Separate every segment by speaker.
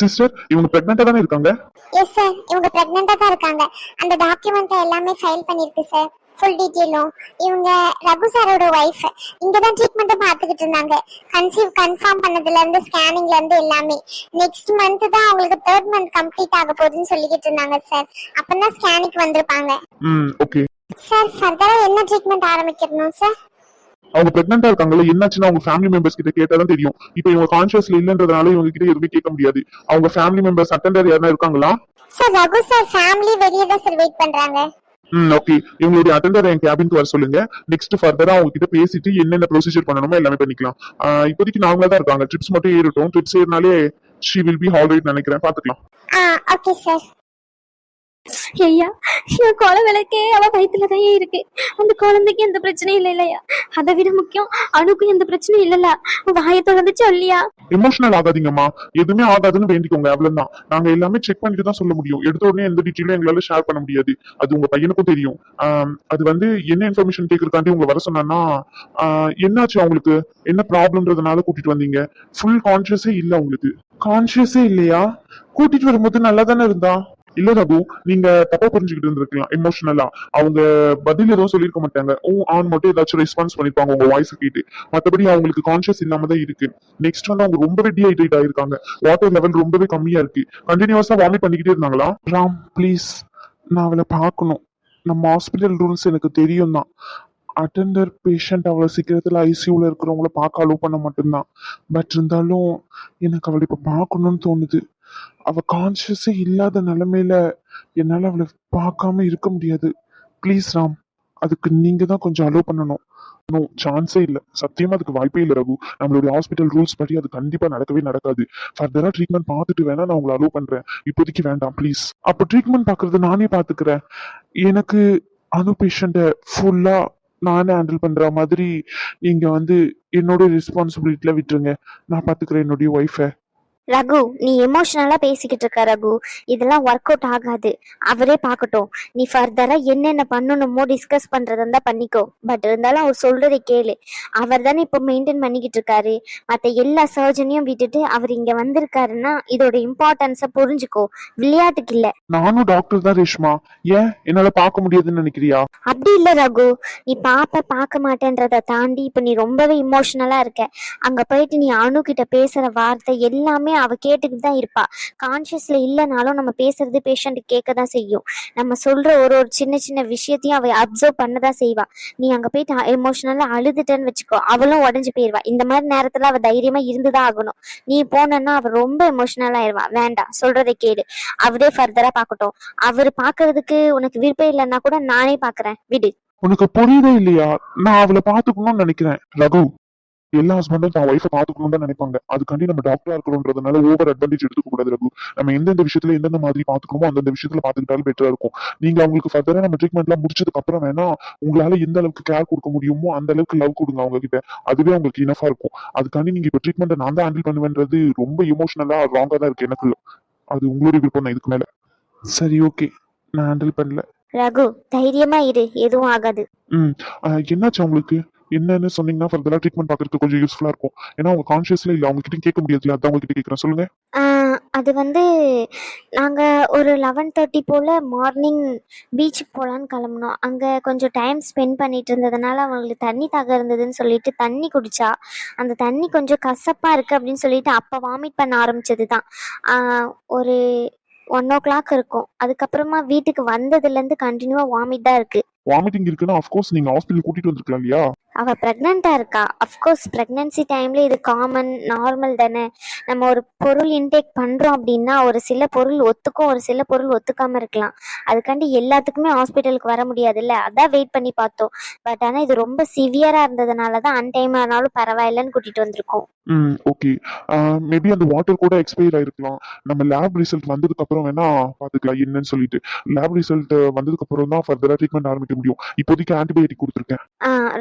Speaker 1: Sister இவங்க பிரெக்னெண்டா தானே இருக்காங்க?
Speaker 2: எஸ் சார் இவங்க பிரெக்னெண்டா தான் இருக்காங்க. அந்த டாக்குமெண்ட் எல்லாமே ஃபைல் பண்ணிருக்கு சார் ஃபுல் டீட்டெயிலும் இவங்க ரகு சாரோட ஒய்ஃப் இங்க தான் ட்ரீட்மெண்ட் பார்த்துக்கிட்டு இருந்தாங்க. கன்சீவ் கன்ஃபார்ம் பண்ணதுல இருந்து ஸ்கேனிங்ல இருந்து எல்லாமே. நெக்ஸ்ட் மந்த் தான் அவங்களுக்கு தேர்ட் மந்த் கம்ப்ளீட் ஆக போகுதுன்னு சொல்லிக்கிட்டு இருந்தாங்க சார் அப்பதான் ஸ்கேனுக்கு வந்திருப்பாங்க.
Speaker 1: ம் ஓகே
Speaker 2: சார் ஃபர்தரா என்ன ட்ரீட்மெண்ட் ஆரம்பிக்கணும் சார்
Speaker 1: அவங்க பிரெக்னெண்டா இருக்காங்கல்ல என்னாச்சுன்னு அவங்க ஃபேமிலி மெம்பர்ஸ் கிட்ட கேட்டா தான் தெரியும். இப்போ இவங்க கான்சியஸ்ல இல்லன்றதுனால இவங்க கிட்ட எதுவுமே கேட்க முடியாது. அவங்க ஃபேமிலி மெம்பர்ஸ் அட்டெண்டர் யாரா இருக்காங்களா?
Speaker 2: சார் ரகு சார் ஃபேமிலி வெளியே தான் சார் வெயிட் பண்றாங்க.
Speaker 1: ம் ஓகே இவங்களுடைய அட்டெண்டர் என் கேபினுக்கு வர சொல்லுங்க. நெக்ஸ்ட் ஃபர்தரா அவங்க கிட்ட பேசிட்டு என்னென்ன ப்ரொசீஜர் பண்ணணுமோ எல்லாமே பண்ணிக்கலாம். இப்போதைக்கு நார்மலா தான் இருக்காங்க. ட்ரிப்ஸ் மட்டும் ஏறிட்டோம். Drips ஏறினாலே she will be all right நினைக்கிறேன். பாத்துக்கலாம்.
Speaker 2: ஓகே சார்
Speaker 3: ஐயா என் கோல விளக்கே அவ வயித்துல தான் இருக்கு. அந்த குழந்தைக்கு எந்த பிரச்சனையும் இல்லை இல்லையா? அதை விட முக்கியம் அணுக்கும் எந்த பிரச்சனையும் இல்லல்ல. வாயை தொடர்ந்து சொல்லியா?
Speaker 1: எமோஷனல் ஆகாதீங்கம்மா. எதுவுமே ஆகாதுன்னு வேண்டிக்கோங்க அவ்வளவுதான். நாங்க எல்லாமே செக் பண்ணிட்டு தான் சொல்ல முடியும். எடுத்த உடனே எந்த டீட்டெயிலும் எங்களால ஷேர் பண்ண முடியாது. அது உங்க பையனுக்கும் தெரியும். அது வந்து என்ன இன்ஃபர்மேஷன் கேட்கறதுக்காண்டி உங்களை வர சொன்னா என்னாச்சு அவங்களுக்கு? என்ன ப்ராப்ளம்ன்றதுனால கூட்டிட்டு வந்தீங்க? ஃபுல் கான்சியஸே இல்ல உங்களுக்கு கான்சியஸே இல்லையா? கூட்டிட்டு வரும்போது நல்லா தானே இருந்தா? இல்ல ரகு நீங்க தப்பா புரிஞ்சுக்கிட்டு இருந்திருக்கலாம் எமோஷனலா அவங்க பதில் எதுவும் சொல்லியிருக்க மாட்டாங்க. ஓ ஆன் மட்டும் ஏதாச்சும் ரெஸ்பான்ஸ் பண்ணிருப்பாங்க உங்க வாய்ஸ் கேட்டு. மத்தபடி அவங்களுக்கு கான்சியஸ் இல்லாம தான் இருக்கு. நெக்ஸ்ட் வந்து அவங்க ரொம்பவே டிஹைட்ரேட் ஆயிருக்காங்க. வாட்டர் லெவல் ரொம்பவே கம்மியா இருக்கு. கண்டினியூஸா வாமிட் பண்ணிக்கிட்டே இருந்தாங்களா? ராம் ப்ளீஸ் நான் அவளை பார்க்கணும். நம்ம ஹாஸ்பிட்டல் ரூல்ஸ் எனக்கு தெரியும் தான். அட்டெண்டர் பேஷண்ட் அவ்வளோ சீக்கிரத்தில் ஐசியூவில் இருக்கிறவங்கள பார்க்க அலோவ் பண்ண மட்டும்தான். பட் இருந்தாலும் எனக்கு அவளை இப்போ பார்க்கணும்னு தோணுது. அவ கான்சியஸே இல்லாத நிலைமையில என்னால் அவளை பார்க்காம இருக்க முடியாது. ப்ளீஸ் ராம் அதுக்கு நீங்க தான் கொஞ்சம் அலோவ் பண்ணணும். நோ சான்ஸே இல்லை. சத்தியமா அதுக்கு வாய்ப்பே இல்லை ரகு. நம்மளுடைய ஹாஸ்பிட்டல் ரூல்ஸ் படி அது கண்டிப்பா நடக்கவே நடக்காது. ஃபர்தரா ட்ரீட்மெண்ட் பார்த்துட்டு வேணா நான் உங்களை அலோவ் பண்றேன். இப்போதைக்கு வேண்டாம் ப்ளீஸ் அப்போ ட்ரீட்மெண்ட் பாக்குறது நானே பாத்துக்கிறேன் எனக்கு அணு பேஷண்ட்டை ஃபுல்லா நானே ஹேண்டில் பண்ற மாதிரி நீங்க வந்து என்னோட ரெஸ்பான்சிபிலிட்டியில விட்டுருங்க. நான் பாத்துக்கிறேன் என்னுடைய ஒய்ஃபை
Speaker 3: ரகு நீ எமோஷனலா பேசிக்கிட்டு இருக்க ரகு. இதெல்லாம் ஒர்க் அவுட் ஆகாது. அவரே பார்க்கட்டும். நீ ஃபர்தரா என்னென்ன பண்ணணுமோ டிஸ்கஸ் பண்றதா இருந்தா பண்ணிக்கோ. பட் இருந்தாலும் அவர் சொல்றதை கேளு. அவர் தானே இப்போ மெயின்டைன் பண்ணிக்கிட்டு இருக்காரு. மத்த எல்லா சர்ஜனையும் விட்டுட்டு அவர் இங்க வந்திருக்காருன்னா இதோட இம்பார்ட்டன்ஸை புரிஞ்சுக்கோ. விளையாட்டுக்கு இல்ல.
Speaker 1: நானும் டாக்டர் தான் ரேஷ்மா. ஏன்? என்னால பார்க்க முடியாதுன்னு நினைக்கிறியா?
Speaker 3: அப்படி இல்ல ரகு. நீ பாப்ப பார்க்க மாட்டேன்றத தாண்டி இப்ப நீ ரொம்பவே இமோஷனலா இருக்க. அங்க போயிட்டு நீ அணு கிட்ட பேசுற வார்த்தை எல்லாமே அவ கேட்டுக்கிட்டு தான் இருப்பா. கான்சியஸ்ல இல்லைனாலும் நம்ம பேசுறது பேஷண்ட் கேட்க தான் செய்யும். நம்ம சொல்ற ஒரு ஒரு சின்ன சின்ன விஷயத்தையும் அவ அப்சர்வ் பண்ண தான் செய்வா. நீ அங்க போயிட்டு எமோஷனலா அழுதுட்டேன்னு வச்சுக்கோ அவளும் உடஞ்சு போயிருவா. இந்த மாதிரி நேரத்துல அவ தைரியமா இருந்துதான் ஆகணும். நீ போனன்னா அவ ரொம்ப எமோஷனல் ஆயிடுவா வேண்டாம் சொல்றதை கேளு. அவரே ஃபர்தரா பார்க்கட்டும். அவர் பாக்குறதுக்கு உனக்கு விருப்பம் இல்லைன்னா கூட நானே பாக்குறேன் விடு.
Speaker 1: உனக்கு புரியுதே இல்லையா? நான் அவளை பாத்துக்கணும்னு நினைக்கிறேன். ரகு. எல்லா ஹஸ்பண்டும் தான் ஒய்ஃபை பாத்துக்கணும்னு தான் நினைப்பாங்க. அதுக்காண்டி நம்ம டாக்டரா இருக்கிறோன்றதுனால ஓவர் அட்வான்டேஜ் எடுத்துக்க கூடாது ரகு. நம்ம எந்தெந்த விஷயத்துல எந்தெந்த மாதிரி பாத்துக்கணுமோ அந்தந்த விஷயத்துல பாத்துக்கிட்டாலும் பெட்டரா இருக்கும். நீங்க அவங்களுக்கு ஃபர்தரா நம்ம ட்ரீட்மெண்ட் எல்லாம் முடிச்சதுக்கு அப்புறம் வேணா உங்களால எந்த அளவுக்கு கேர் கொடுக்க முடியுமோ அந்த அளவுக்கு லவ் கொடுங்க அவங்க கிட்ட அதுவே உங்களுக்கு இனஃபா இருக்கும். அதுக்காண்டி நீங்க இப்ப ட்ரீட்மெண்ட் நான் தான் ஹேண்டில் பண்ணுவேன்றது ரொம்ப எமோஷனலா ராங்கா தான் இருக்கு எனக்கு அது உங்களுடைய விருப்பம் தான் இதுக்கு மேல. சரி ஓகே நான் ஹேண்டில் பண்ணல.
Speaker 3: ரகு தைரியமா இரு. எதுவும் ஆகாது.
Speaker 1: ம். என்னாச்சு அவங்களுக்கு? என்னன்னு சொன்னீங்கன்னா ஃபர்தரா ட்ரீட்மெண்ட் பார்க்கறதுக்கு கொஞ்சம் யூஸ்ஃபுல்லா இருக்கும். ஏன்னா அவங்க கான்ஷியஸ்ல இல்ல அவங்க கிட்ட கேட்க முடியாதுல அதான் அவங்க கிட்ட கேட்கறேன். சொல்லுங்க.
Speaker 3: அது வந்து நாங்கள் ஒரு லெவன் தேர்ட்டி போல் மார்னிங் பீச்சுக்கு போகலான்னு கிளம்புனோம். அங்கே கொஞ்சம் டைம் ஸ்பெண்ட் பண்ணிட்டு இருந்ததுனால அவங்களுக்கு தண்ணி தாக இருந்ததுன்னு சொல்லிட்டு தண்ணி குடிச்சா அந்த தண்ணி கொஞ்சம் கசப்பாக இருக்குது அப்படின்னு சொல்லிட்டு அப்போ வாமிட் பண்ண ஆரம்பிச்சது தான் ஒரு ஒன் ஓ கிளாக் இருக்கும். அதுக்கப்புறமா வீட்டுக்கு வந்ததுலேருந்து கண்டினியூவாக வாமிட் தான் இருக்குது
Speaker 1: வாமிட்டிங் இருக்குன்னா அஃப்கோர்ஸ் நீங்க ஹாஸ்பிட்டல் கூட்டிட்டு வந்திருக்கலாம் இல்லையா?
Speaker 3: அவ பிரெக்னெண்டா இருக்கா. அஃப்கோர்ஸ் பிரெக்னன்சி டைம்ல இது காமன் நார்மல் தானே. நம்ம ஒரு பொருள் இன்டேக் பண்றோம் அப்படின்னா ஒரு சில பொருள் ஒத்துக்கும் ஒரு சில பொருள் ஒத்துக்காம இருக்கலாம். அதுக்காண்டி எல்லாத்துக்குமே ஹாஸ்பிட்டலுக்கு வர முடியாதுல்ல. அதான் வெயிட் பண்ணி பார்த்தோம். பட் ஆனா இது ரொம்ப சிவியரா இருந்ததுனால தான் அன்டைம் ஆனாலும் பரவாயில்லன்னு கூட்டிட்டு வந்திருக்கோம்.
Speaker 1: ம் ஓகே மேபி அந்த வாட்டர் கூட எக்ஸ்பயர் ஆயிருக்கலாம். நம்ம லேப் ரிசல்ட் வந்ததுக்கு அப்புறம் வேணா பாத்துக்கலாம் என்னன்னு சொல்லிட்டு. லேப் ரிசல்ட் வந்ததுக்கு அப்புறம் தான் ஃபர்தரா ட்ரீட்மெண்ட் ஆரம்பிக்க முடியும். இப்போதைக்கு ஆன்டிபயோட்டிக் கொடுத்துருக்கேன்.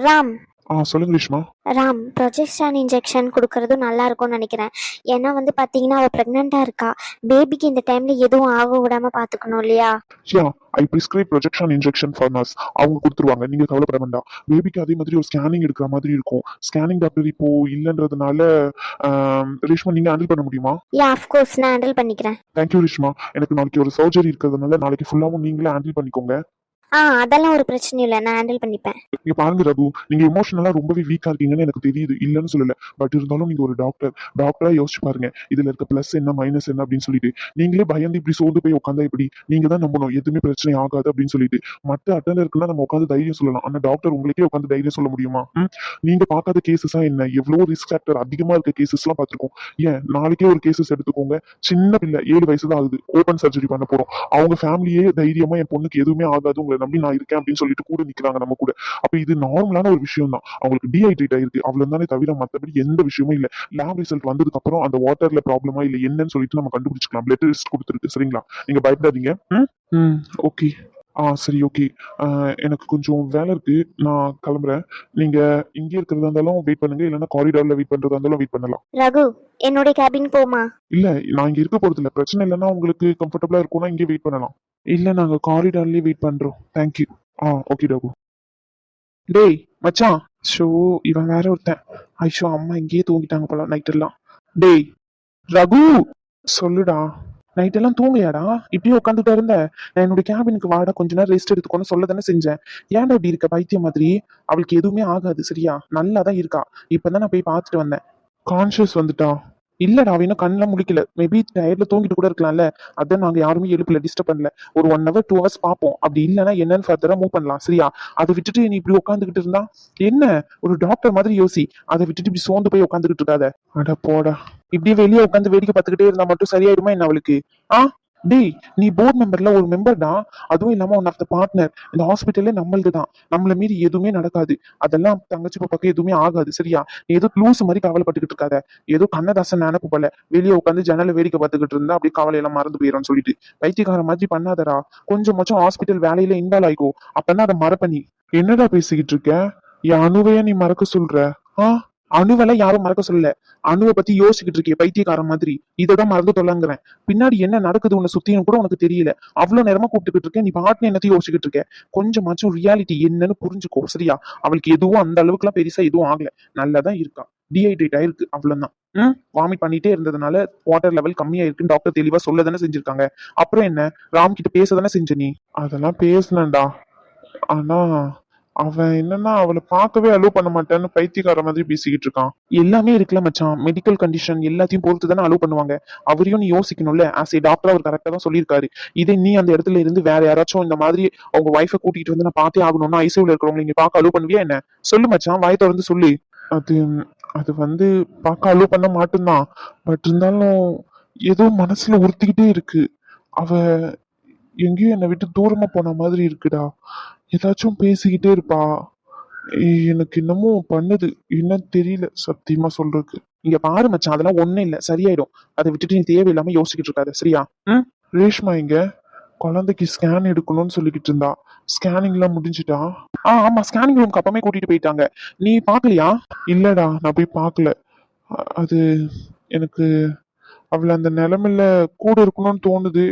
Speaker 3: ராம்.
Speaker 1: ஆ சொல்லுங்க ரேஷ்மா
Speaker 3: ராம் ப்ரொஜெஸ்டான் இன்ஜெக்ஷன் கொடுக்கறதும் நல்லா இருக்கும்னு நினைக்கிறேன். ஏன்னா வந்து பார்த்தீங்கன்னா அவள் ப்ரெக்னெண்ட்டாக இருக்கா. பேபிக்கு இந்த டைமில் எதுவும் ஆக விடாம பார்த்துக்கணும் இல்லையா?
Speaker 1: Yeah I prescribe projection injection for nurse அவங்க கொடுத்துருவாங்க. நீங்க கவலைப்பட வேண்டாம். பேபிக்கு அதே மாதிரி ஒரு ஸ்கேனிங் எடுக்கிற மாதிரி இருக்கும். ஸ்கேனிங் டாக்டர் இப்போ இல்லைன்றதுனால ரேஷ்மா நீங்க ஹேண்டில் பண்ண முடியுமா?
Speaker 3: யா அஃப்கோர்ஸ் நான் ஹேண்டில் பண்ணிக்கிறேன்.
Speaker 1: தேங்க்யூ ரேஷ்மா எனக்கு நாளைக்கு ஒரு சர்ஜரி இருக்கிறதுனால நாளைக்கு ஃபுல்லாவும் நீங்களே ஹேண்டில் பண்ணிக்கோங்க.
Speaker 3: ஆ அதெல்லாம் ஒரு பிரச்சனையும் இல்லை. நான் ஹேண்டில் பண்ணிப்பேன்.
Speaker 1: நீங்க பாருங்க ரகு நீங்க எமோஷனலா ரொம்பவே வீக்கா இருக்கீங்கன்னு எனக்கு தெரியுது. இல்லைன்னு சொல்லல. பட் இருந்தாலும் நீங்க ஒரு டாக்டர் டாக்டரா யோசிச்சு பாருங்க. இதுல இருக்க பிளஸ் என்ன மைனஸ் என்ன அப்படின்னு சொல்லிட்டு. நீங்களே பயந்து இப்படி சோர்ந்து போய் உட்காந்தா எப்படி? நீங்க தான் நம்பணும். எதுவுமே பிரச்சனை ஆகாது அப்படின்னு சொல்லிட்டு. மற்ற அட்டண்டருக்குலாம் நம்ம உட்காந்து தைரியம் சொல்லலாம். ஆனா டாக்டர் உங்களுக்கே உட்காந்து தைரியம் சொல்ல முடியுமா? நீங்க பார்க்காத கேசஸா என்ன? எவ்வளவு ரிஸ்க் ஃபேக்டர் அதிகமா இருக்க கேசஸ் எல்லாம் பார்த்திருக்கோம். ஏன்? நாளைக்கே ஒரு கேசஸ் எடுத்துக்கோங்க. சின்ன பிள்ளை ஏழு வயசு தான் ஆகுது. ஓபன் சர்ஜரி பண்ண போறோம். அவங்க ஃபேமிலியே தைரியமா என் பொண்ணுக்கு எதுவுமே ஆகாது. உங்களை நம்பி நான் இருக்கேன் அப்படின்னு சொல்லிட்டு கூட நிக்கிறாங்க நம்ம கூட. அப்ப இது நார்மலான ஒரு விஷயம் தான் அவங்களுக்கு டீஹைட்ரேட் ஆயிருக்கு. அவ்வளவு தானே தவிர மத்தபடி எந்த விஷயமும் இல்ல. லேப் ரிசல்ட் வந்ததுக்கு அப்புறம் அந்த வாட்டர்ல ப்ராப்ளமா இல்ல என்னன்னு சொல்லிட்டு நம்ம கண்டுபிடிச்சிக்கலாம். பிளட் டெஸ்ட் கொடுத்துருக்கு. சரிங்களா? நீங்க பயப்படாதீங்க. ம்? ம். ஓகே ஆ சரி ஓகே எனக்கு கொஞ்சம் வேலை இருக்கு. நான் கிளம்புறேன். நீங்க இங்கே இருக்கிறதா இருந்தாலும் வெயிட் பண்ணுங்க. இல்லைன்னா காரிடார்ல வெயிட் பண்றதா இருந்தாலும் வெயிட் பண்ணலாம்.
Speaker 3: ரகு என்னுடைய கேபின் போமா
Speaker 1: இல்ல நான் இங்க இருக்க போறது இல்ல பிரச்சனை இல்லைன்னா உங்களுக்கு கம்ஃபர்டபுளா இருக்கும்னா இங்கே வெயிட் பண்ணலாம். இல்லை நாங்கள் காரிடார்லேயே வெயிட் பண்ணுறோம் தேங்க்யூ ஆ ஓகே டாபு. டேய் மச்சான். ஷோ இவன் வேற ஒருத்தன். ஐஷோ அம்மா இங்கேயே தூங்கிட்டாங்க போல நைட்டெல்லாம் டேய் ரகு! சொல்லுடா. நைட் எல்லாம் தூங்கலையாடா? இப்படியே உட்காந்துட்டு இருந்த. நான் என்னோட கேபினுக்கு வாடா கொஞ்ச நேரம் ரெஸ்ட் எடுத்துக்கோன்னு சொல்ல தானே செஞ்சேன். ஏன்டா இப்படி இருக்க பைத்தியம் மாதிரி? அவளுக்கு எதுவுமே ஆகாது சரியா? நல்லா தான் இருக்கா. இப்பதான் நான் போய் பார்த்துட்டு வந்தேன். கான்ஷியஸ் வந்துட்டான் இல்லடா அவ இன்னும் கண்ணெல்லாம் முழிக்கல. மேபி டயர்ல தூங்கிட்டு கூட இருக்கலாம்ல. அதான் நாங்க யாருமே எழுப்பல டிஸ்டர்ப் பண்ணல. ஒரு ஒன் ஹவர் டூ ஹவர்ஸ் பார்ப்போம். அப்படி இல்லைன்னா என்னன்னு ஃபர்தரா மூவ் பண்ணலாம் சரியா? அதை விட்டுட்டு நீ இப்படி உட்காந்துக்கிட்டு இருந்தா என்ன? ஒரு டாக்டர் மாதிரி யோசி. அதை விட்டுட்டு இப்படி சோர்ந்து போய் உட்காந்துக்கிட்டு இருக்காத. அட போடா. இப்படியே வெளியே உட்காந்து வேடிக்கை பார்த்துக்கிட்டே இருந்தா மட்டும் சரியாயிடுமா என்ன அவளுக்கு? ஆ? டேய் நீ போர்ட் மெம்பர்ல ஒரு மெம்பர் தான் அதுவும் இல்லாம ஒன் ஆஃப் த பார்ட்னர் இந்த ஹாஸ்பிட்டலே நம்மளுது தான். நம்மள மீறி எதுவுமே நடக்காது. அதெல்லாம் தங்கச்சி பாப்பாக்கு எதுவுமே ஆகாது சரியா? நீ ஏதோ லூஸ் மாதிரி கவலைப்பட்டுக்கிட்டு இருக்காத. ஏதோ கண்ணதாசன் நினைப்பு போல வெளியே உட்காந்து ஜன்னல வேடிக்கை பார்த்துக்கிட்டு இருந்தா அப்படியே கவலையெல்லாம் மறந்து போயிடும்னு சொல்லிட்டு. பைத்தியக்கார மாதிரி பண்ணாதடா. கொஞ்சம் மச்சும் ஹாஸ்பிட்டல் வேலையில இன்வால்வ் ஆயிக்கோ. அப்பதான் அதை மறப்ப நீ. என்னடா பேசிக்கிட்டு இருக்க? என் அணுவைய நீ மறக்க சொல்ற? ஆ? அணுவெல்லாம் யாரும் மறக்க சொல்லல. அணுவை பத்தி யோசிச்சுக்கிட்டு இருக்கே பைத்தியக்காரன் மாதிரி. இததான் மறந்து தொல்லங்கிறேன் பின்னாடி என்ன நடக்குது உன்னை சுத்தியும் கூட உனக்கு தெரியல. அவ்வளவு நேரமா கூப்பிட்டுக்கிட்டு இருக்கேன். நீ பாட்டு என்னத்தையும் யோசிச்சுக்கிட்டு இருக்க. கொஞ்சமாச்சும் ரியாலிட்டி என்னன்னு புரிஞ்சுக்கோ சரியா? அவளுக்கு எதுவும் அந்த அளவுக்குலாம் பெருசா எதுவும் ஆகல. நல்லாதான் இருக்கா. டீஹைட்ரேட் ஆயிருக்கு அவ்வளவுதான். ம்? வாமிட் பண்ணிட்டே இருந்ததுனால வாட்டர் லெவல் கம்மியா இருக்குன்னு டாக்டர் தெளிவா சொல்ல தானே செஞ்சிருக்காங்க. அப்புறம் என்ன? ராம் கிட்ட பேச தானே செஞ்ச நீ? அதெல்லாம் பேசினேன்டா. ஆனா அவன் என்னன்னா அவளை பார்க்கவே அலோவ் பண்ண மாட்டேன்னு பைத்தியக்கார மாதிரி பேசிக்கிட்டு இருக்கான். எல்லாமே இருக்குல்ல மச்சான். மெடிக்கல் கண்டிஷன் எல்லாத்தையும் பொறுத்து தானே அலோவ் பண்ணுவாங்க. அவரையும் நீ யோசிக்கணும்ல. ஆஸ் ஏ டாக்டர் அவர் கரெக்டா தான் சொல்லியிருக்காரு. இதே நீ அந்த இடத்துல இருந்து வேற யாராச்சும் இந்த மாதிரி அவங்க ஒய்ஃபை கூட்டிட்டு வந்து நான் பார்த்தே ஆகணும்னா ஐசியூல இருக்கிறவங்க நீங்க பார்க்க அலோவ் பண்ணுவியா என்ன? சொல்லு மச்சான். வாய் திறந்து சொல்லு. அது அது வந்து பார்க்க அலோவ் பண்ண மாட்டேன்தான் பட் இருந்தாலும் ஏதோ மனசுல உறுத்திக்கிட்டே இருக்கு. அவ எங்கேயும் என்னை விட்டு தூரமா போன மாதிரி இருக்குடா. ஏதாச்சும் பேசிக்கிட்டே இருப்பா. எனக்கு என்னமோ பண்ணுது. என்னன்னு தெரியல சத்தியமா சொல்றதுக்கு. இங்க பாரு மச்சான் அதெல்லாம் ஒண்ணும் இல்ல. சரியாயிடும். அதை விட்டுட்டு நீ தேவையில்லாம யோசிக்கிட்டு இருக்காத சரியா? ம். ரேஷ்மா இங்க குழந்தைக்கு ஸ்கேன் எடுக்கணும்னு சொல்லிக்கிட்டு இருந்தா. ஸ்கேனிங் எல்லாம் முடிஞ்சுட்டா? ஆ ஆமா ஸ்கேனிங் ரூம்க்கு அப்பமே கூட்டிட்டு போயிட்டாங்க. நீ பாக்கலையா? இல்லடா நான் போய் பார்க்கல அது எனக்கு அவளை அந்த நிலைமையில கூட இருக்கணும்னு தோணுது.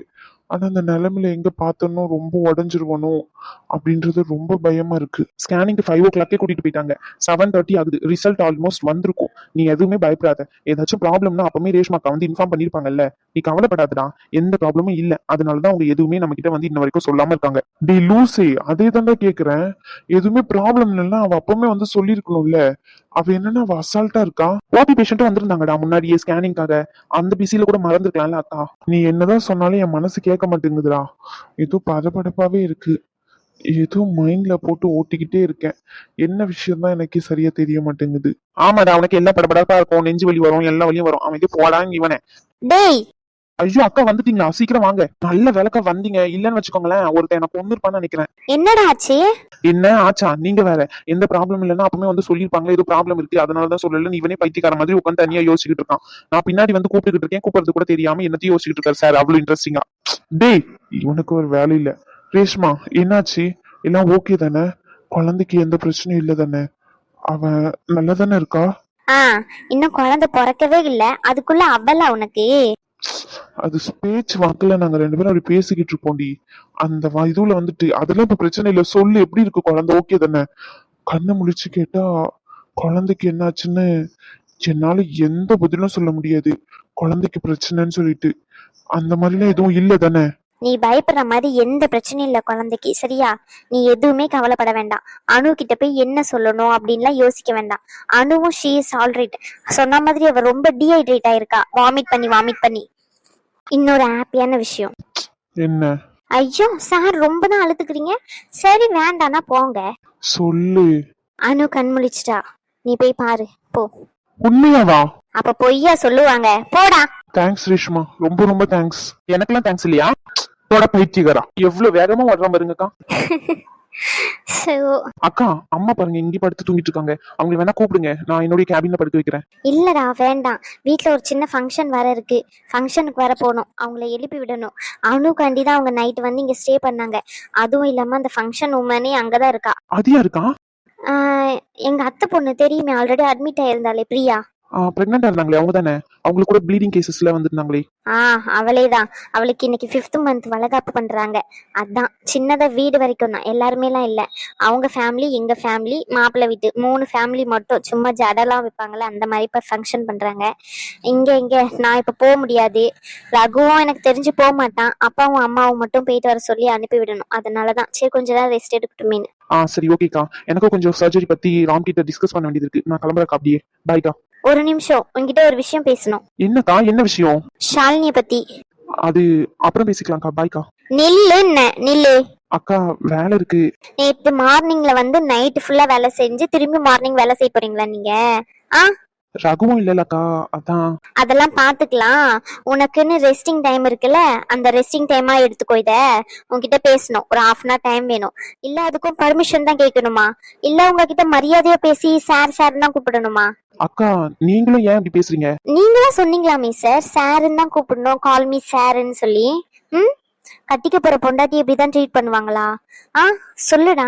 Speaker 1: ஆனா அந்த நிலைமையில எங்க பார்த்தனோ ரொம்ப உடஞ்சிருவனோ. அப்படின்றது ரொம்ப பயமா இருக்கு. ஸ்கேனிங் ஃபைவ் ஓ கிளாக்கே கூட்டிட்டு போயிட்டாங்க. செவன் தேர்ட்டி ஆகுது. ரிசல்ட் ஆல்மோஸ்ட் வந்திருக்கும். நீ எதுவுமே பயப்படாத. ஏதாச்சும் ப்ராப்ளம்னா அப்பமே ரேஷ்மாக்கா வந்து இன்ஃபார்ம் பண்ணிருப்பாங்கல்ல. நீ கவலைப்படாதடா. எந்த ப்ராப்ளமும் இல்ல. அதனாலதான் அவங்க எதுவுமே நம்ம கிட்ட வந்து இன்ன வரைக்கும் சொல்லாம இருக்காங்க. டி லூசே அதே தான்டா கேக்குறேன். எதுவுமே ப்ராப்ளம் இல்லைன்னா அவ அப்பவுமே வந்து சொல்லிருக்கணும்ல அவ என்னன்னா அவ அசால்ட்டா இருக்கா? ஓபி பேஷண்ட்டும் வந்திருந்தாங்கடா முன்னாடியே ஸ்கேனிங்காக அந்த பிசியில கூட மறந்துருக்கலாம்ல அக்கா. நீ என்னதான் சொன்னாலும் என் மனசு கேட்க மாட்டேங்குதுடா. ஏதோ பதபடப்பாவே இருக்கு. ஏதோ மைண்ட்ல போட்டு ஓட்டிக்கிட்டே இருக்கேன். என்ன விஷயம் தான் எனக்கு சரியா தெரிய மாட்டேங்குது. ஆமாடா அவனுக்கு எல்லா படபடப்பா இருக்கும். நெஞ்சு வலி வரும் எல்லா வலியும் வரும். அவன் போடாங்க இவனே.
Speaker 3: டேய்!
Speaker 1: ஐயோ அக்கா வந்துட்டீங்களா? சீக்கிரம் வாங்க. நல்ல விளக்க வந்தீங்க. இல்லன்னு வச்சுக்கோங்களேன் ஒருத்தன் எனக்கு இருப்பான்னு நினைக்கிறேன்.
Speaker 3: என்னடா ஆச்சு?
Speaker 1: என்ன ஆச்சா? நீங்க வேற. எந்த ப்ராப்ளம் இல்லைன்னா அப்பவே வந்து சொல்லியிருப்பாங்க ஏதோ ப்ராப்ளம் இருக்கு. அதனால தான் சொல்லல. இவனே பைத்தியக்கார மாதிரி உட்காந்து தனியா யோசிச்சுட்டு இருக்கான். நான் பின்னாடி வந்து கூப்பிட்டுக்கிட்டு இருக்கேன். கூப்பிடுறது கூட தெரியாம என்னத்தையும் யோசிச்சுட்டு இருக்காரு சார் அவ்வளவு இன்ட்ரெஸ்டிங்கா டேய் இவனுக்கு ஒரு வேலை இல்ல. ரேஷ்மா என்னாச்சு? எல்லாம் ஓகே தானே? குழந்தைக்கு எந்த பிரச்சனையும் இல்லை தானே? அவன் நல்லா தானே இருக்கா?
Speaker 3: ஆ இன்னும் குழந்தை பிறக்கவே இல்ல. அதுக்குள்ள அவளா உனக்கு?
Speaker 1: அது பேச்சு வாக்குல நாங்க ரெண்டு பேரும் அப்படி பேசிக்கிட்டு இருப்போம்டி. அந்த வ- இதுல வந்துட்டு அதெல்லாம் இப்ப பிரச்சனை இல்ல. சொல்லு எப்படி இருக்கு குழந்தை? ஓகே தானே? கண்ணை முழிச்சு கேட்டா குழந்தைக்கு என்னாச்சுன்னு என்னால எந்த பதிலும் சொல்ல முடியாது. குழந்தைக்கு பிரச்சனைன்னு சொல்லிட்டு. அந்த மாதிரிலாம் எதுவும் இல்ல தானே?
Speaker 3: நீ பயப்படுற மாதிரி எந்த பிரச்சனையும் இல்ல குழந்தைக்கு சரியா? நீ எதுவுமே கவலைப்பட வேண்டாம். அணு கிட்ட போய் என்ன சொல்லணும் அப்படின்லாம் யோசிக்க வேண்டாம். அணுவும் ஷீ இஸ் ஆல்ரைட் சொன்ன மாதிரி அவ ரொம்ப டீஹைட்ரேட் ஆயிருக்கா. வாமிட் பண்ணி வாமிட் பண்ணி. இன்னொரு ஹாப்பியான விஷயம்.
Speaker 1: என்ன?
Speaker 3: ஐயோ சார் ரொம்ப தான் அழுத்துக்கிறீங்க சரி வேண்டாம்னா போங்க.
Speaker 1: சொல்லு.
Speaker 3: அணு கண் முழிச்சிட்டா. நீ போய் பாரு. போ.
Speaker 1: உண்மையாவா?
Speaker 3: அப்ப பொய்யா சொல்லுவாங்க. போடா.
Speaker 1: தேங்க்ஸ் ரேஷ்மா ரொம்ப ரொம்ப தேங்க்ஸ் எனக்கெல்லாம் தேங்க்ஸ் இல்லையா? போட பைத்தியகாரா எவ்வளவு வேகமா வர்றான் பாருங்கக்கா. அக்கா அம்மா பாருங்க இங்க படுத்து தூங்கிட்டு இருக்காங்க. அவங்களை வேணா கூப்பிடுங்க. நான் என்னுடைய கேபின்ல படுக்க வைக்கிறேன்.
Speaker 3: இல்லடா வேண்டாம். வீட்ல ஒரு சின்ன ஃபங்க்ஷன் வர இருக்கு. ஃபங்க்ஷனுக்கு வர போகணும். அவங்கள எழுப்பி விடணும். அணுக்காண்டி தான் அவங்க நைட் வந்து இங்க ஸ்டே பண்ணாங்க. அதுவும் இல்லாம அந்த ஃபங்க்ஷன் உமனே அங்கதான் இருக்கா.
Speaker 1: அதியா இருக்கா
Speaker 3: எங்க அத்தை பொண்ணு தெரியுமே ஆல்ரெடி அட்மிட் ஆயிருந்தாளே பிரியா.
Speaker 1: பிரெக்னண்டா இருந்தாங்களே அவங்க தானே அவங்களுக்கு கூட ப்ளீடிங் கேசஸ்ல வந்திருந்தாங்களே.
Speaker 3: ஆ அவளே தான் அவளுக்கு இன்னைக்கு ஃபிஃப்த் மந்த் வளகாப்பு பண்றாங்க. அதான் சின்னதா வீடு வரைக்கும் தான். எல்லாருமேலாம் இல்ல. அவங்க ஃபேமிலி எங்க ஃபேமிலி மாப்பிள்ளை வீட்டு. மூணு ஃபேமிலி மட்டும் சும்மா ஜடலாம் வைப்பாங்கல்ல அந்த மாதிரி இப்போ ஃபங்க்ஷன் பண்றாங்க. இங்க இங்க நான் இப்ப போக முடியாது. ரகுவும் எனக்கு தெரிஞ்சு போக மாட்டான். அப்பாவும் அம்மாவும் மட்டும் போயிட்டு வர சொல்லி அனுப்பி விடணும். அதனாலதான். சரி கொஞ்ச நேரம் ரெஸ்ட் எடுக்கட்டுமேனு
Speaker 1: ஆ சரி ஓகேக்கா எனக்கும் கொஞ்சம் சர்ஜரி பத்தி ராம் கிட்ட டிஸ்கஸ் பண்ண வேண்டியது இருக்கு. நான் கிளம்புறக்கா அப்படியே. பாய்க்கா
Speaker 3: ஒரு நிமிஷம். உன்கிட்ட ஒரு விஷயம் பேசணும்.
Speaker 1: என்னக்கா என்ன விஷயம்?
Speaker 3: ஷாலினிய பத்தி.
Speaker 1: அது அப்புறம் பேசிக்கலாம்க்கா. பாய்க்கா
Speaker 3: நில்லு என்ன? நில்லு.
Speaker 1: அக்கா வேலை இருக்கு.
Speaker 3: நேற்று மார்னிங்ல வந்து நைட் ஃபுல்லா வேலை செஞ்சு திரும்பி மார்னிங் வேலை செய்ய போறீங்களா நீங்க? ஆ?
Speaker 1: ரகுவும் இல்லலக்கா அதான்.
Speaker 3: அதெல்லாம் பாத்துக்கலாம். உனக்குன்னு ரெஸ்டிங் டைம் இருக்குல்ல அந்த ரெஸ்டிங் டைமா எடுத்துக்கோ இத. உன்கிட்ட பேசணும். ஒரு ஹாஃப் அன் டைம் வேணும். இல்ல அதுக்கும் பர்மிஷன் தான் கேட்கணுமா இல்ல உங்ககிட்ட மரியாதையா பேசி சார் சார் தான் கூப்பிடணுமா?
Speaker 1: அக்கா நீங்களும் ஏன் இப்படி பேசுறீங்க?
Speaker 3: நீங்களா சொன்னீங்களாமே சார் சாருன்னு தான் கூப்பிடணும். கால் மீ சாருன்னு சொல்லி. ம்? கட்டிக்க போற பொண்டாட்டி இப்படிதான் ட்ரீட் பண்ணுவாங்களா? ஆ சொல்லுடா.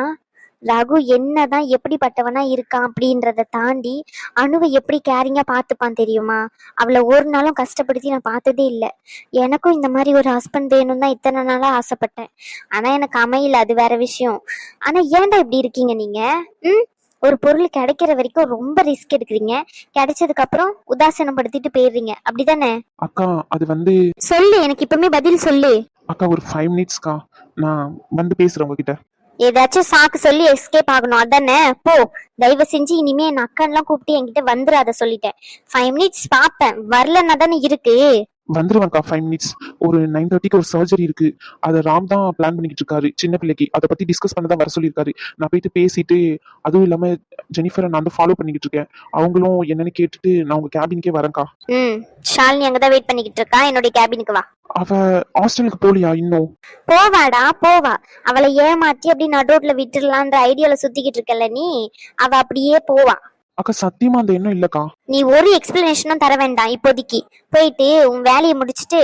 Speaker 3: ரகு என்னதான் எப்படிப்பட்டவனா இருக்கான் அப்படின்றத தாண்டி அணுவை எப்படி கேரிங்கா பார்த்துப்பான் தெரியுமா? அவளை ஒரு நாளும் கஷ்டப்படுத்தி நான் பார்த்ததே இல்லை. எனக்கும் இந்த மாதிரி ஒரு ஹஸ்பண்ட் வேணும் தான் இத்தனை நாளா ஆசைப்பட்டேன். ஆனா எனக்கு அமையல அது வேற விஷயம். ஆனா ஏன்டா இப்படி இருக்கீங்க நீங்க? ம்? ஒரு பொருள் கிடைக்கிற வரைக்கும் ரொம்ப ரிஸ்க் எடுக்கிறீங்க. கிடைச்சதுக்கு அப்புறம் உதாசீனப்படுத்திட்டு போயிடுறீங்க. அப்படிதானே?
Speaker 1: அக்கா அது வந்து
Speaker 3: சொல்லு எனக்கு இப்பவுமே பதில் சொல்லு.
Speaker 1: அக்கா ஒரு ஃபைவ் மினிட்ஸ்க்கா நான் வந்து பேசுறேன் உங்ககிட்ட.
Speaker 3: ஏதாச்சும் சாக்கு சொல்லி எஸ்கேப் ஆகணும். அதானே? போ தயவு செஞ்சு இனிமே என் அக்கான்லாம் கூப்பிட்டு என்கிட்ட வந்துடாத சொல்லிட்டேன். ஃபைவ் மினிட்ஸ் பார்ப்பேன். வரலன்னா தானே இருக்கு?
Speaker 1: வந்துருவேன்க்கா ஃபைவ் மினிட்ஸ் ஒரு நைன் தேர்ட்டிக்கு ஒரு சர்ஜரி இருக்கு. அதை ராம் தான் பிளான் பண்ணிக்கிட்டு இருக்காரு சின்ன பிள்ளைக்கு. அதை பத்தி டிஸ்கஸ் பண்ண தான் வர சொல்லியிருக்காரு. நான் போயிட்டு பேசிட்டு அதுவும் இல்லாம ஜெனிஃபரை நான் வந்து ஃபாலோ பண்ணிக்கிட்டு இருக்கேன். அவங்களும் என்னன்னு கேட்டுட்டு நான் உங்க கேபினுக்கே வரேன்க்கா.
Speaker 3: ம் ஷாலினி அங்கதான் வெயிட் பண்ணிக்கிட்டு இருக்கா? என்னுடைய கேபினுக்கு வா.
Speaker 1: அவ ஹாஸ்டலுக்கு போலியா இன்னும்?
Speaker 3: போவாடா போவா. அவளை ஏமாத்தி அப்படி நடுரோட்ல விட்டுடலான்ற ஐடியால சுத்திக்கிட்டு இருக்கல நீ? அவ அப்படியே போவா.
Speaker 1: அக்கா சத்தியமா அந்த எண்ணம் இல்லக்கா.
Speaker 3: நீ ஒரு எக்ஸ்பிளனேஷனும் தர வேண்டாம் இப்போதைக்கு. போயிட்டு உன் வேலையை முடிச்சிட்டு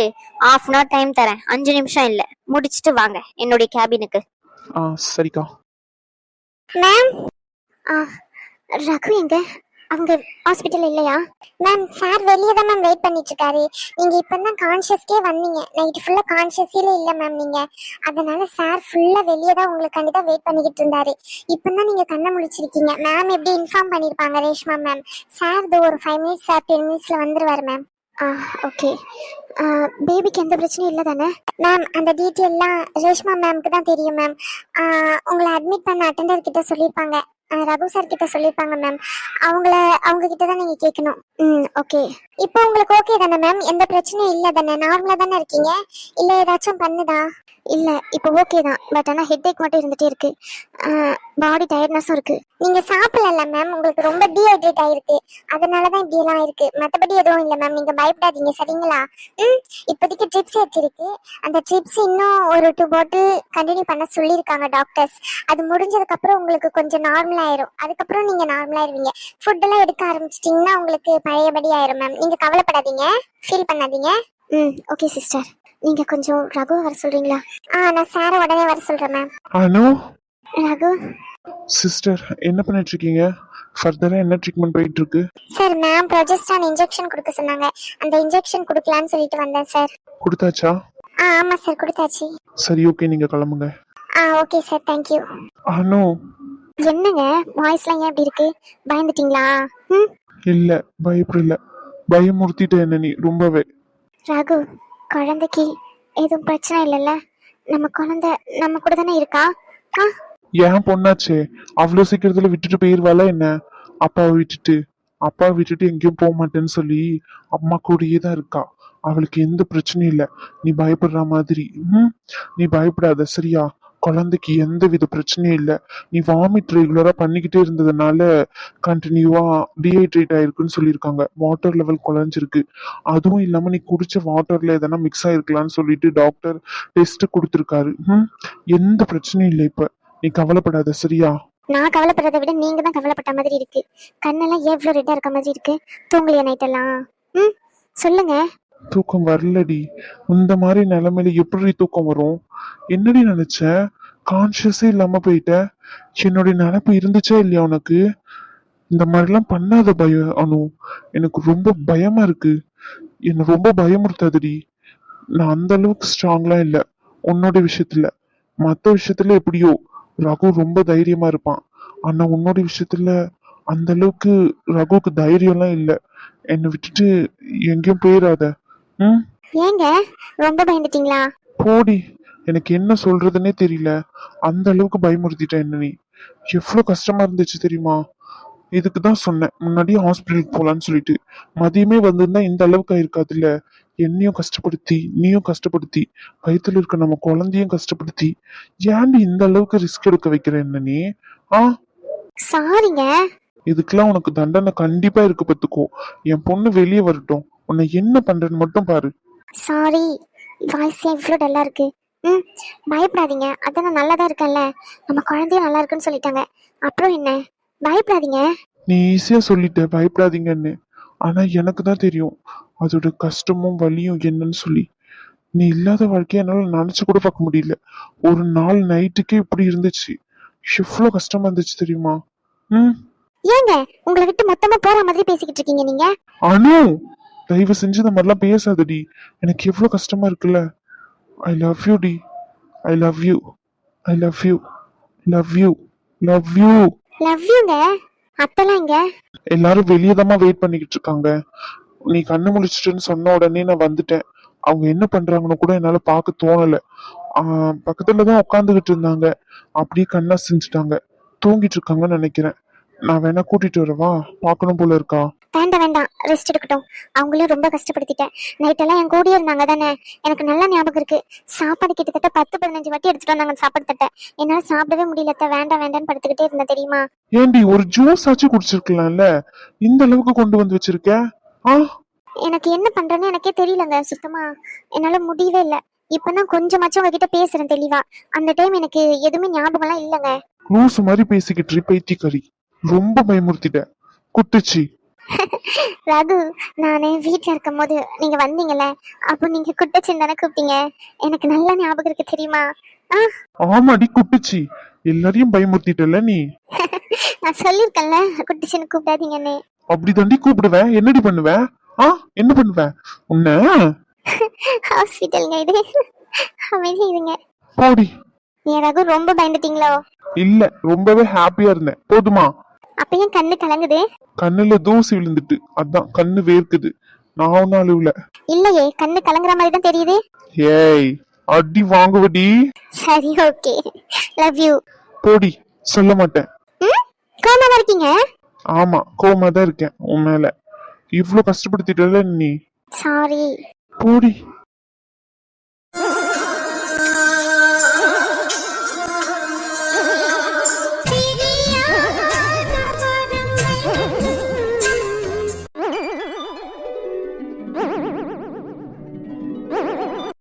Speaker 3: ஆஃப் அன் ஹவர் டைம் தரேன். அஞ்சு நிமிஷம் இல்ல. முடிச்சிட்டு வாங்க என்னுடைய கேபினுக்கு
Speaker 1: ஆ சரிக்கா.
Speaker 2: மேம் ரகு எங்க? அவங்க ஹாஸ்பிட்டல் இல்லையா? மேம் சார் வெளியே தான் மேம் வெயிட் பண்ணிட்டு இருக்காரு நீங்க இப்பதான் கான்ஷியஸ்க்கே வந்தீங்க. நைட் ஃபுல்லா கான்ஷியஸில இல்ல மேம் நீங்க. அதனால சார் ஃபுல்லா வெளியே தான் உங்களுக்காண்டி தான் வெயிட் பண்ணிக்கிட்டு இருந்தாரு. இப்பதான் நீங்க கண்ணை முடிச்சிருக்கீங்க மேம் எப்படி இன்ஃபார்ம் பண்ணிருப்பாங்க ரேஷ்மா மேம் சார் இது ஒரு ஃபைவ் மினிட்ஸ் சார் டென் மினிட்ஸ்ல வந்துருவாரு மேம் ஆ ஓகே பேபிக்கு எந்த பிரச்சனையும் இல்லை தானே? மேம் அந்த டீட்டெயில்லாம் ரேஷ்மா மேம்க்கு தான் தெரியும் மேம் உங்களை அட்மிட் பண்ண அட்டெண்டர் கிட்ட சொல்லியிருப்பாங்க ரகு சார் கிட்ட சொல்லியிருப்பாங்க மேம் அவங்கள அவங்க கிட்ட தான் நீங்க கேட்கணும் ம் ஓகே இப்போ உங்களுக்கு ஓகே தானே மேம் எந்த பிரச்சனையும் இல்லை தானே? நார்மலா தானே இருக்கீங்க? இல்ல ஏதாச்சும் பண்ணுதா? இல்ல இப்போ ஓகே தான். பட் ஆனா ஹெட் ஏக் மட்டும் இருந்துட்டே இருக்கு. பாடி டயர்ட்னஸும் இருக்கு. நீங்க சாப்பிடல மேம் உங்களுக்கு ரொம்ப டீஹைட்ரேட் ஆயிருக்கு. அதனால தான் இப்படி எல்லாம் இருக்கு. மத்தபடி எதுவும் இல்லை மேம் நீங்க பயப்படாதீங்க சரிங்களா? ம் இப்போதைக்கு ட்ரிப்ஸ் வச்சிருக்கு. அந்த ட்ரிப்ஸ் இன்னும் ஒரு டூ பாட்டில் கண்டினியூ பண்ண சொல்லியிருக்காங்க டாக்டர்ஸ் அது முடிஞ்சதுக்கு அப்புறம் உங்களுக்கு கொஞ்சம் நார்மல் ஆயிரும். அதுக்கப்புறம் நீங்க நார்மல் ஆயிருவீங்க. ஃபுட் எல்லாம் எடுக்க ஆரம்பிச்சிட்டீங்கன்னா உங்களுக்கு பழையபடி ஆயிரும் மேம் நீங்க கவலைப்படாதீங்க. ஃபீல் பண்ணாதீங்க. ம் ஓகே சிஸ்டர் நீங்க கொஞ்சம் ரகு வர சொல்றீங்களா? ஆ நான் சாரை உடனே வர சொல்றேன் மேம்
Speaker 1: அனு
Speaker 2: ரகு?
Speaker 1: சிஸ்டர் என்ன பண்ணிட்டு இருக்கீங்க ஃபர்தரா என்ன ட்ரீட்மெண்ட் போயிட்டு இருக்கு
Speaker 2: சார் மேம் ப்ரொஜெஸ்டான் இன்ஜெக்ஷன் கொடுக்க சொன்னாங்க. அந்த இன்ஜெக்ஷன் கொடுக்கலான்னு சொல்லிட்டு வந்தேன் சார்
Speaker 1: கொடுத்தாச்சா?
Speaker 2: ஆ ஆமா சார் கொடுத்தாச்சு.
Speaker 1: சரி ஓகே நீங்க கிளம்புங்க.
Speaker 2: ஆ okay sir thank you
Speaker 1: Anu
Speaker 2: என்னங்க? வாய்ஸ்லாம் ஏன் இப்படி இருக்கு? பயந்துட்டீங்களா? ம்?
Speaker 1: இல்ல பயப்படல. பயமுறுத்திட்ட என்ன நீ ரொம்பவே.
Speaker 2: ரகு குழந்தைக்கு எதுவும் பிரச்சனை இல்லைல்ல? நம்ம குழந்தை நம்ம கூட தானே இருக்கா? ஆ?
Speaker 1: ஏன் பொண்ணாச்சே? அவ்வளோ சீக்கிரத்துல விட்டுட்டு போயிடுவாளா என்ன? அப்பாவை விட்டுட்டு. அப்பாவை விட்டுட்டு எங்கேயும் போக மாட்டேன்னு சொல்லி அம்மா கூடயே தான் இருக்கா. அவளுக்கு எந்த பிரச்சனையும் இல்லை. நீ பயப்படுற மாதிரி. ம் நீ பயப்படாத. சரியா? குழந்தைக்கு எந்த வித பிரச்சனையும் இல்லை. நீ வாமிட் ரெகுலராக பண்ணிக்கிட்டே இருந்ததுனால கண்டினியூவாக டீஹைட்ரேட் ஆயிருக்குன்னு சொல்லியிருக்காங்க. வாட்டர் லெவல் குறைஞ்சிருக்கு. அதுவும் இல்லாமல் நீ குடிச்ச வாட்டரில் எதனா மிக்ஸ் ஆயிருக்கலாம்னு சொல்லிட்டு டாக்டர் டெஸ்ட் கொடுத்துருக்காரு. ம் எந்த பிரச்சனையும் இல்லை இப்போ. நீ கவலைப்படாத சரியா?
Speaker 2: நான் கவலைப்படுறதை விட நீங்க தான் கவலைப்பட்ட மாதிரி இருக்கு. கண்ணெல்லாம் எவ்வளவு ரெட்டா இருக்க மாதிரி இருக்கு? தூங்கலையா நைட்டெல்லாம் ம்? சொல்லுங்க.
Speaker 1: தூக்கம் வரலடி. இந்த மாதிரி நிலைமையில எப்படி தூக்கம் வரும்? என்னடி நினைச்ச? கான்சியஸே இல்லாம போயிட்ட. என்னுடைய நினைப்பு இருந்துச்சா இல்லையா உனக்கு? இந்த மாதிரிலாம் பண்ணாத பயம் அனு. எனக்கு ரொம்ப பயமா இருக்கு. என்ன ரொம்ப பயமுறுத்தாதடி. நான் அந்த அளவுக்கு ஸ்ட்ராங்லாம் இல்ல. உன்னோட விஷயத்துல. மத்த விஷயத்துல எப்படியோ. ரகு ரொம்ப தைரியமா இருப்பான். ஆனா உன்னோட விஷயத்துல அந்த அளவுக்கு ரகுவுக்கு தைரியம்லாம் இல்ல. என்னை விட்டுட்டு எங்கேயும் போயிடாத ம்?
Speaker 2: ஏங்க? ரொம்ப பயந்துட்டீங்களா?
Speaker 1: போடி. எனக்கு என்ன சொல்றதுன்னே தெரியல. அந்த அளவுக்கு பயமுறுத்திட்ட என்ன நீ. எவ்வளவு கஷ்டமா இருந்துச்சு தெரியுமா? இதுக்கு தான் சொன்னேன். முன்னாடியே ஹாஸ்பிட்டலுக்கு போலான்னு சொல்லிட்டு. மதியமே வந்திருந்தா இந்த அளவுக்கு ஆயிருக்காதுல்ல. என்னையும் கஷ்டப்படுத்தி நீயும் கஷ்டப்படுத்தி வயித்துல இருக்க நம்ம குழந்தையும் கஷ்டப்படுத்தி ஏன்டி இந்த அளவுக்கு ரிஸ்க் எடுக்க வைக்கிற என்ன நீ? ஆ?
Speaker 2: சாரிங்க
Speaker 1: இதுக்கெல்லாம் உனக்கு தண்டனை கண்டிப்பா இருக்கு பத்துக்கோ என் பொண்ணு வெளியே வரட்டும். உன்னை என்ன பண்றேன்னு மட்டும் பாரு.
Speaker 2: சாரி வாய்ஸ் எவ்வளோ டல்லா இருக்கு. ம் பயப்படாதீங்க. அதான் நான் நல்லா தான் இருக்கேன்ல. நம்ம குழந்தையும் நல்லா இருக்குன்னு சொல்லிட்டாங்க. அப்புறம் என்ன? பயப்படாதீங்க.
Speaker 1: நீ ஈஸியா சொல்லிட்ட. பயப்படாதீங்கன்னு. ஆனா எனக்கு தான் தெரியும். அதோட கஷ்டமும் வலியும் என்னன்னு சொல்லி. நீ இல்லாத வாழ்க்கைய என்னால நினைச்சு கூட பார்க்க முடியல. ஒரு நாள் நைட்டுக்கே இப்படி இருந்துச்சு. எவ்வளவு கஷ்டமா இருந்துச்சு தெரியுமா? ம்.
Speaker 2: ஏங்க உங்களை விட்டு மொத்தமா போற மாதிரி பேசிக்கிட்டு இருக்கீங்க நீங்க?
Speaker 1: அனு தயவு செஞ்சு இந்த மாதிரிலாம் பேசாதடி. எனக்கு எவ்வளவு கஷ்டமா இருக்குல்ல. I love you D. I love you I love you love you love you
Speaker 2: love யூங்க அத்தெல்லாம் எல்லாரும்
Speaker 1: எல்லாரும் தான் வெயிட் பண்ணிக்கிட்டு இருக்காங்க நீ கண்ணு முழிச்சிட்டுன்னு சொன்ன உடனே நான் வந்துட்டேன். அவங்க என்ன பண்றாங்கன்னு கூட என்னால பார்க்க தோணல. பக்கத்துல தான் உட்காந்துக்கிட்டு இருந்தாங்க. அப்படியே கண்ணா செஞ்சுட்டாங்க தூங்கிட்டு இருக்காங்கன்னு நினைக்கிறேன். நான் வேணா கூட்டிட்டு வரவா? பார்க்கணும் போல இருக்கா?
Speaker 2: வேண்டாம் வேண்டாம். ரெஸ்ட் எடுக்கட்டும். அவங்களையும் ரொம்ப கஷ்டப்படுத்திட்டேன். நைட்டெல்லாம் என் கூடயே இருந்தாங்க தானே. எனக்கு நல்லா ஞாபகம் இருக்கு. சாப்பாடு கிட்டத்தட்ட பத்து பதினஞ்சு வாட்டி எடுத்துட்டு வந்தாங்க சாப்பாடு தட்டை. என்னால சாப்பிடவே முடியல அத்தை. வேண்டாம் வேண்டாம்னு படுத்துக்கிட்டே இருந்தேன் தெரியுமா?
Speaker 1: ஏண்டி ஒரு ஜூஸ் ஆச்சு குடிச்சிருக்கலாம்ல? இந்த அளவுக்கு கொண்டு வந்து வச்சிருக்க?
Speaker 2: எனக்கு என்ன பண்றேன்னு எனக்கே தெரியலங்க சுத்தமா. என்னால முடியவே இல்லை. இப்பதான் கொஞ்சமாச்சும் உங்ககிட்ட பேசுறேன் தெளிவா. அந்த டைம் எனக்கு எதுவுமே ஞாபகம்லாம் இல்லைங்க.
Speaker 1: லூசு மாதிரி பேசிக்கிட்டு பைத்தியக்காரி ரொம்ப பயமுறுத்திட்ட குட்டுச்சு
Speaker 2: ரகு நானு வீட்ல இருக்கும் போது நீங்க வந்தீங்கல்ல அப்போ நீங்க குட்டச்சின்னு தானே கூப்பிட்டீங்க. எனக்கு நல்ல ஞாபகம் இருக்கு தெரியுமா?
Speaker 1: ஆமாடி குட்டுச்சு. எல்லாரையும் பயமுறுத்திட்டல நீ?
Speaker 2: நான் சொல்லியிருக்கேன்ல குட்டிச்சின்னு கூப்பிடாதீங்கன்னு.
Speaker 1: அப்படி தாண்டி கூப்பிடுவேன் என்னடி பண்ணுவேன் ஆ என்ன பண்ணுவேன் உன்ன?
Speaker 2: ஹாஸ்பிட்டலுங்க இது. அமைதி இதுங்க
Speaker 1: போடி.
Speaker 2: என் ரகு ரொம்ப பயந்துட்டீங்களோ?
Speaker 1: இல்ல ரொம்பவே ஹாப்பியா இருந்தேன். போதுமா?
Speaker 2: அப்ப ஏன் கண்ணு கலங்குது?
Speaker 1: கண்ணுல தூசி விழுந்துட்டு. அதான் கண்ணு வேர்க்குது. நான் அழுவல.
Speaker 2: இல்லையே கண்ணு கலங்குற மாதிரி தான் தெரியுது.
Speaker 1: ஏய் அடி வாங்குவடி.
Speaker 2: சரி ஓகே. லவ் யூ
Speaker 1: போடி சொல்ல மாட்டேன்.
Speaker 2: கோமாதான் இருக்கீங்க?
Speaker 1: ஆமா கோவமா தான் இருக்கேன் உன் மேல. இவ்ளோ கஷ்டப்படுத்திட்டல நீ.
Speaker 2: சாரி
Speaker 1: போடி.